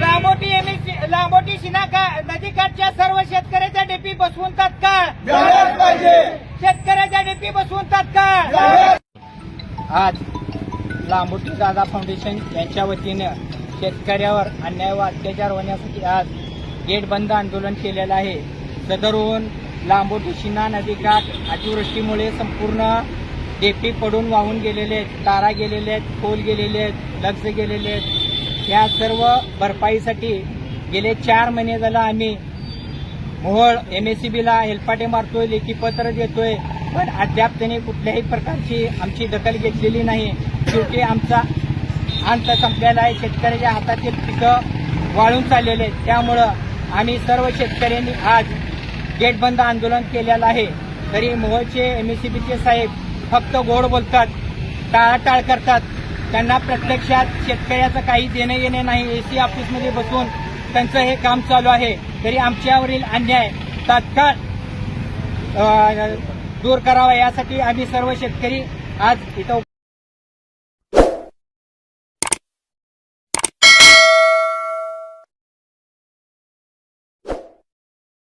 लांबोटी लांबोटी शिनाका नदीकाठच्या सर्व शेतकऱ्याच्या डेपी बसवून तात्काळ. शेतकऱ्याच्या डेपी बसवून तात्काळ. आज लांबोटी दादा फाउंडेशन यांच्या वतीनं शेतकऱ्यावर अन्याय व अत्याचार होण्यासाठी आज गेट बंद आंदोलन केलेलं आहे. सदरहून लांबोटी शिना नदीकाठ अतिवृष्टीमुळे संपूर्ण डेपी पडून वाहून गेलेले आहेत तारा गेलेले आहेत खोल गेलेले आहेत लक्ष गेलेले आहेत. या सर्व भरपाईसाठी गेले चार महिने झालं आम्ही. मोहोळ बीला हेलपाटे मारतोय लेखी पत्र देतोय पण अद्याप त्यांनी कुठल्याही प्रकारची आमची दखल घेतलेली नाही. शेवटी आमचा अंत संपलेला आहे. शेतकऱ्याच्या हातातील पिकं वाळून चाललेले आहेत. त्यामुळं आम्ही सर्व शेतकऱ्यांनी आज गेटबंद आंदोलन केलेलं आहे. तरी मोहोळचे बीचे साहेब फक्त गोड बोलतात टाळाटाळ करतात. त्यांना प्रत्यक्षात शेतकऱ्याचं काही देणं येणं नाही एसी ऑफिसमध्ये बसून त्यांचं हे काम चालू आहे. तरी आमच्यावरील अन्याय तात्काळ दूर करावा. यासाठी आम्ही सर्व शेतकरी आज इथं